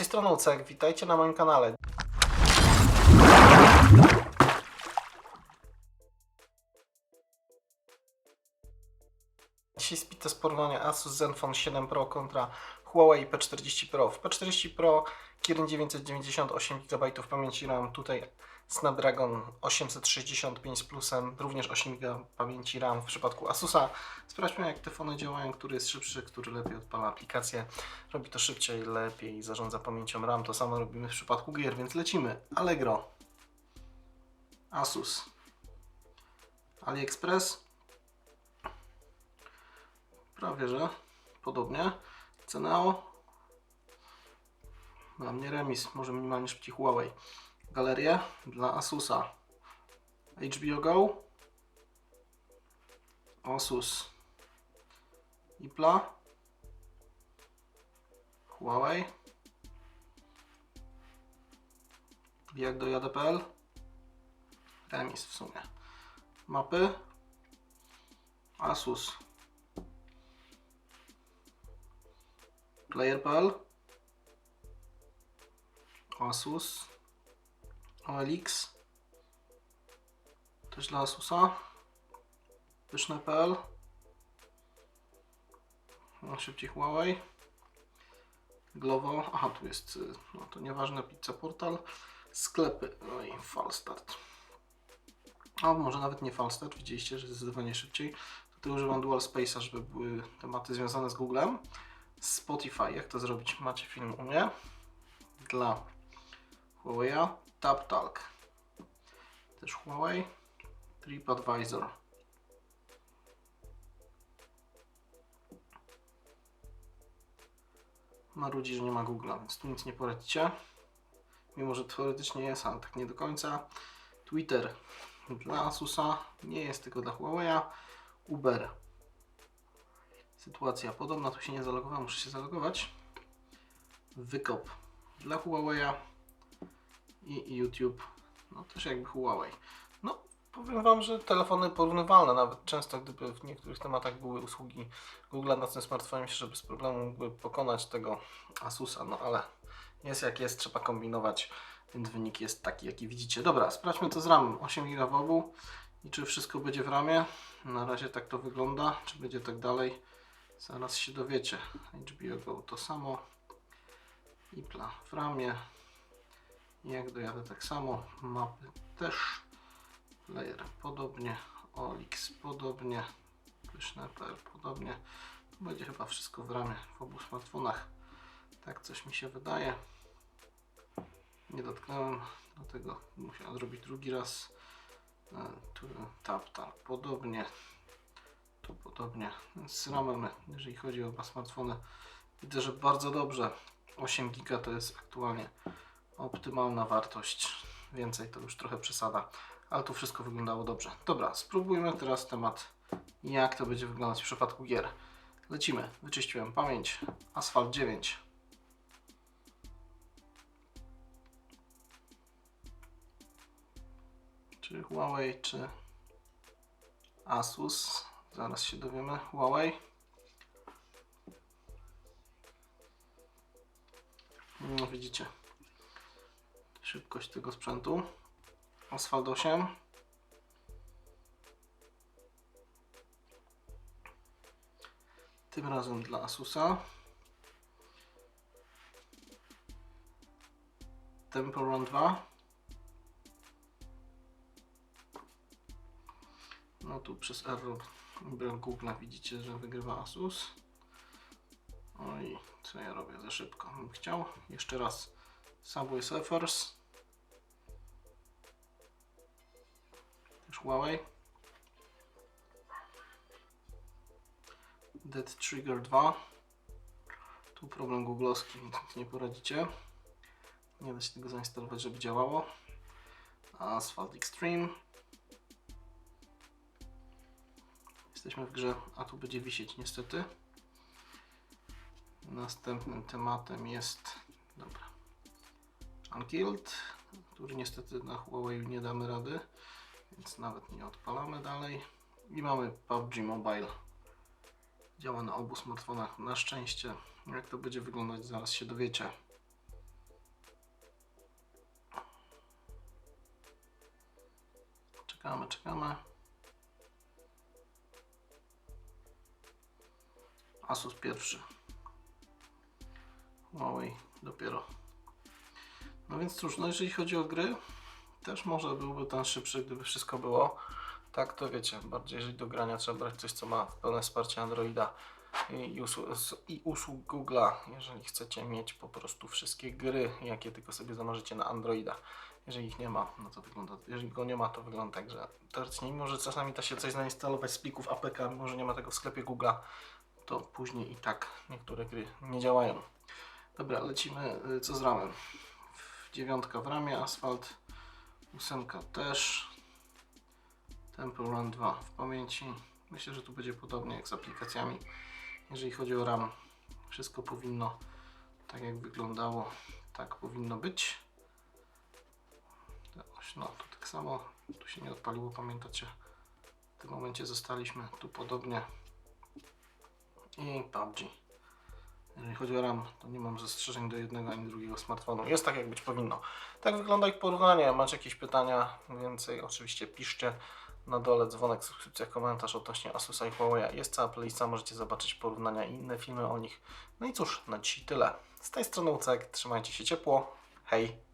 tej strony Ucek, witajcie na moim kanale. Dzisiaj test porównania Asus Zenfone 7 Pro kontra Huawei P40 Pro. W P40 Pro Kirin 998 GB pamięci RAM, tutaj Snapdragon 865 z plusem, również 8 GB pamięci RAM w przypadku Asusa. Sprawdźmy jak te fony działają, który jest szybszy, który lepiej odpala aplikację. Robi to szybciej, lepiej, zarządza pamięcią RAM. To samo robimy w przypadku gier, więc lecimy. Allegro, Asus, AliExpress, prawie że podobnie. Ceneo, dla mnie remis, może minimalnie szybciej Huawei. Galerię dla Asusa. HBO Go, Asus, Ipla, Huawei, jak do jadę.pl, remis w sumie. Mapy, Asus, Player.pl, Asus, OLX, też dla Asusa, pyszne.pl, no, szybciej Huawei, Glovo, aha tu jest, y, no to nieważne, pizza portal, sklepy, no i Falstart. A może nawet nie Falstart, widzieliście, że zdecydowanie szybciej. Tutaj używam Dual Space'a, żeby były tematy związane z Googlem. Spotify, jak to zrobić? Macie film u mnie. Dla Huawei'a. TapTalk, też Huawei. TripAdvisor. Marudzi, że nie ma Google'a, więc tu nic nie poradzicie. Mimo, że teoretycznie jest, ale tak nie do końca. Twitter dla Asusa, nie jest tylko dla Huawei'a. Uber. Sytuacja podobna, tu się nie zalogowałem, muszę się zalogować. Wykop dla Huawei'a i YouTube, no też jakby Huawei. No, powiem Wam, że telefony porównywalne, nawet często gdyby w niektórych tematach były usługi Google na tym smartfonie, myślę, że bez problemu mógłby pokonać tego Asusa, no ale jest jak jest, trzeba kombinować, więc wynik jest taki, jaki widzicie. Dobra, sprawdźmy to z RAM, 8 GB w obu i czy wszystko będzie w ramie. Na razie tak to wygląda, czy będzie tak dalej, zaraz się dowiecie. HBO Go to samo, Ipla w ramie, jak dojadę tak samo, mapy też, layer podobnie, Olix podobnie, pyszne.pl podobnie. To będzie chyba wszystko w ramie w obu smartfonach. Tak coś mi się wydaje. Nie dotknąłem, dlatego musiałem zrobić drugi raz. E, Tu tap, tap, podobnie. Tu podobnie. Z ramem, jeżeli chodzi o oba smartfony, widzę, że bardzo dobrze. 8 giga to jest aktualnie optymalna wartość. Więcej to już trochę przesada, ale tu wszystko wyglądało dobrze. Dobra, spróbujmy teraz temat, jak to będzie wyglądać w przypadku gier. Lecimy. Wyczyściłem pamięć. Asphalt 9. Czy Huawei, czy Asus. Zaraz się dowiemy. Huawei. No widzicie szybkość tego sprzętu. Asphalt 8. Tym razem dla Asusa. Temple Run 2. No tu przez error Google widzicie, że wygrywa Asus. Oj, co ja robię za szybko. Bym chciał. Jeszcze raz Subway Surfers. Huawei. Dead Trigger 2. Tu problem googlowski, więc nic nie poradzicie. Nie da się tego zainstalować, żeby działało. Asphalt Extreme. Jesteśmy w grze, a tu będzie wisieć niestety. Następnym tematem jest. Dobra. Unkilled, który niestety na Huawei nie damy rady, więc nawet nie odpalamy dalej. I mamy PUBG Mobile. Działa na obu smartfonach, na szczęście. Jak to będzie wyglądać, zaraz się dowiecie. Czekamy, czekamy. Asus pierwszy. Huawei dopiero. No więc cóż, no jeżeli chodzi o gry, też może byłby ten szybszy, gdyby wszystko było. Tak, to wiecie, bardziej jeżeli do grania trzeba brać coś, co ma pełne wsparcie Androida i, usług, i usług Google'a, jeżeli chcecie mieć po prostu wszystkie gry, jakie tylko sobie zamarzycie na Androida. Jeżeli ich nie ma, no to wygląda, jeżeli go nie ma, to wygląda tak, że teoretycznie, mimo że czasami da się coś zainstalować z plików APK, mimo że nie ma tego w sklepie Google'a, to później i tak niektóre gry nie działają. Dobra, lecimy, y, co z ramem. Dziewiątka w ramie, Asphalt, ósemka też, Temple Run 2 w pamięci. Myślę, że tu będzie podobnie jak z aplikacjami. Jeżeli chodzi o RAM, wszystko powinno tak jak wyglądało, tak powinno być. No, tu tak samo, tu się nie odpaliło, pamiętacie? W tym momencie zostaliśmy tu podobnie. I PUBG. Jeżeli chodzi o RAM, to nie mam zastrzeżeń do jednego ani drugiego smartfonu. Jest tak, jak być powinno. Tak wygląda ich porównanie. Macie jakieś pytania? Więcej oczywiście piszcie. Na dole dzwonek, subskrypcja, komentarz odnośnie Asusa i Huawei. Jest cała playlista, możecie zobaczyć porównania i inne filmy o nich. No i cóż, na dzisiaj tyle. Z tej strony Ucek, trzymajcie się ciepło. Hej!